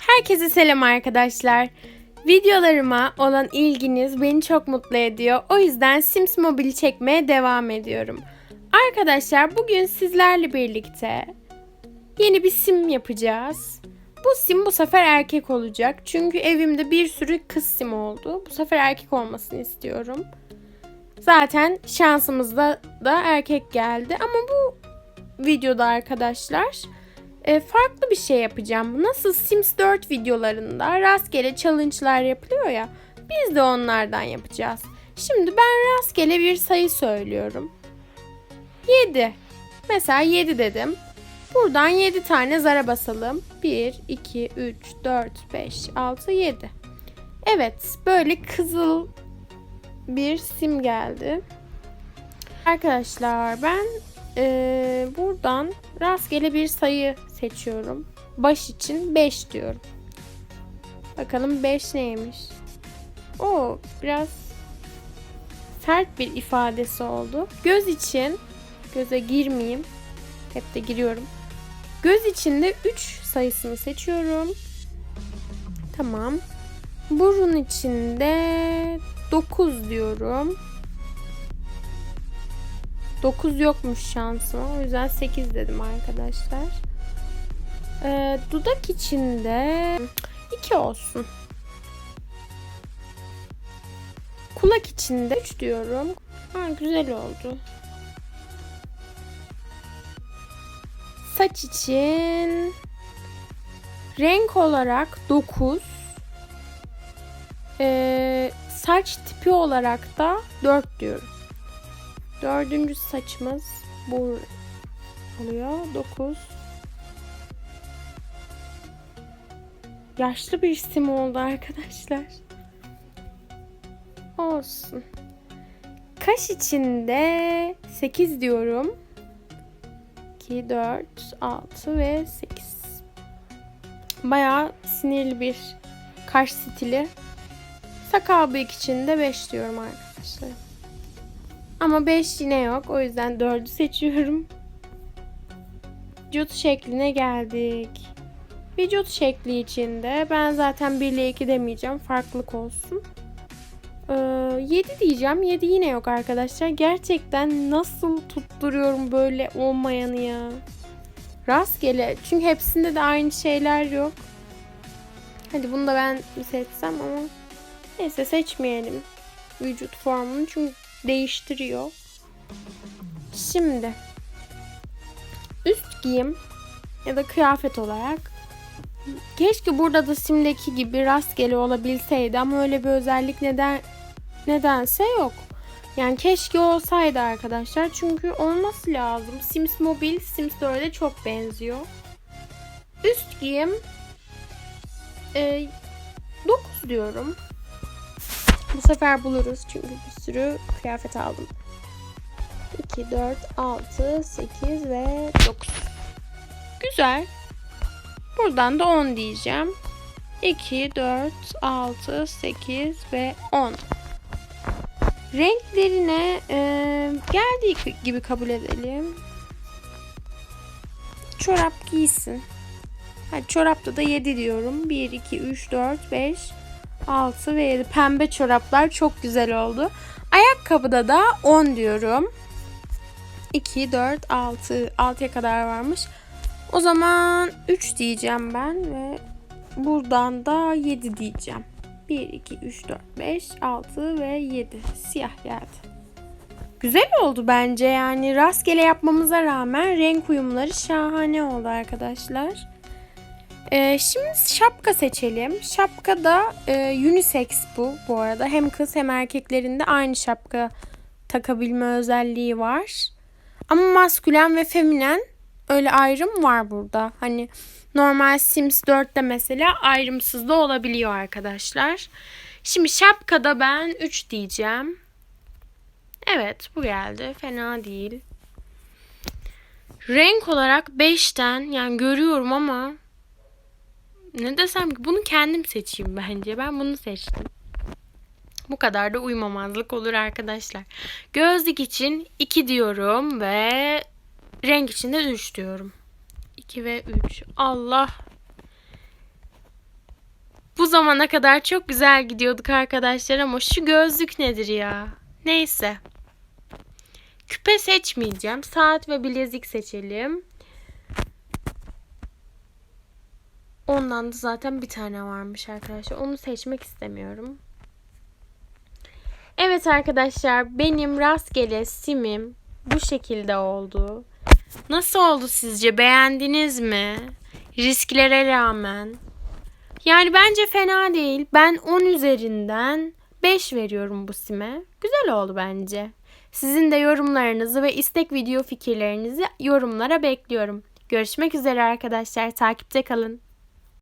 Herkese selam arkadaşlar. Videolarıma olan ilginiz beni çok mutlu ediyor. O yüzden Sims Mobile çekmeye devam ediyorum. Arkadaşlar bugün sizlerle birlikte yeni bir sim yapacağız. Bu sim bu sefer erkek olacak. Çünkü evimde bir sürü kız sim oldu. Bu sefer erkek olmasını istiyorum. Zaten şansımızda da erkek geldi. Ama bu videoda arkadaşlar e, farklı bir şey yapacağım. Nasıl Sims 4 videolarında rastgele challenge'lar yapılıyor ya. Biz de onlardan yapacağız. Şimdi ben rastgele bir sayı söylüyorum. 7. Mesela 7 dedim. Buradan 7 tane zara basalım. 1, 2, 3, 4, 5, 6, 7. Evet böyle kızıl bir sim geldi. Arkadaşlar ben ee, buradan rastgele bir sayı seçiyorum. Baş için 5 diyorum. Bakalım 5 neymiş? O biraz sert bir ifadesi oldu. Göz için göze girmeyeyim. Hep de giriyorum. Göz içinde 3 sayısını seçiyorum. Tamam. Burun içinde 9 diyorum. 9 yokmuş şansıma. O yüzden 8 dedim arkadaşlar. Ee, dudak içinde 2 olsun. Kulak içinde 3 diyorum. Ha, güzel oldu. Saç için renk olarak 9. Ee, saç tipi olarak da 4 diyorum. Dördüncü saçımız bu oluyor. 9. Yaşlı bir sim oldu arkadaşlar. Olsun. Kaş içinde 8 diyorum. 2, 4, 6 ve 8. Bayağı sinirli bir kaş stili. Sakal bıyık içinde 5 diyorum arkadaşlar. Ama 5 yine yok. O yüzden 4'ü seçiyorum. Vücut şekline geldik. Vücut şekli içinde ben zaten 1 ile 2 demeyeceğim. Farklılık olsun. Ee, 7 diyeceğim. 7 yine yok arkadaşlar. Gerçekten nasıl tutturuyorum böyle olmayanı ya. Rastgele. Çünkü hepsinde de aynı şeyler yok. Hadi bunu da ben seçsem ama neyse seçmeyelim. Vücut formunu çünkü değiştiriyor. Şimdi üst giyim ya da kıyafet olarak keşke burada da simdeki gibi rastgele olabilseydi ama öyle bir özellik neden nedense yok. Yani keşke olsaydı arkadaşlar. Çünkü olması lazım. Sims Mobile Sims 4'e çok benziyor. Üst giyim e, 9 diyorum. Bu sefer buluruz çünkü bir sürü kıyafet aldım. 2, 4, 6, 8 ve 9. Güzel. Buradan da 10 diyeceğim. 2, 4, 6, 8 ve 10. Renklerine e, geldiği gibi kabul edelim. Çorap giysin. Hadi çorapta da 7 diyorum. 1, 2, 3, 4, 5, 6 ve 7. Pembe çoraplar çok güzel oldu. Ayakkabıda da 10 diyorum. 2, 4, 6. 6'ya kadar varmış. O zaman 3 diyeceğim ben ve buradan da 7 diyeceğim. 1, 2, 3, 4, 5, 6 ve 7. Siyah geldi. Güzel oldu bence yani rastgele yapmamıza rağmen renk uyumları şahane oldu arkadaşlar. Ee, şimdi şapka seçelim. Şapka da e, unisex bu bu arada. Hem kız hem erkeklerinde aynı şapka takabilme özelliği var. Ama maskülen ve feminen öyle ayrım var burada. Hani normal Sims 4'te mesela ayrımsız da olabiliyor arkadaşlar. Şimdi şapkada ben 3 diyeceğim. Evet bu geldi. Fena değil. Renk olarak 5'ten yani görüyorum ama ne desem ki bunu kendim seçeyim bence. Ben bunu seçtim. Bu kadar da uymamazlık olur arkadaşlar. Gözlük için 2 diyorum ve renk için de 3 diyorum. 2 ve 3. Allah. zamana kadar çok güzel gidiyorduk arkadaşlar ama şu gözlük nedir ya? Neyse. Küpe seçmeyeceğim. Saat ve bilezik seçelim. Ondan da zaten bir tane varmış arkadaşlar. Onu seçmek istemiyorum. Evet arkadaşlar benim rastgele simim bu şekilde oldu. Nasıl oldu sizce? Beğendiniz mi? Risklere rağmen. Yani bence fena değil. Ben 10 üzerinden 5 veriyorum bu sime. Güzel oldu bence. Sizin de yorumlarınızı ve istek video fikirlerinizi yorumlara bekliyorum. Görüşmek üzere arkadaşlar. Takipte kalın.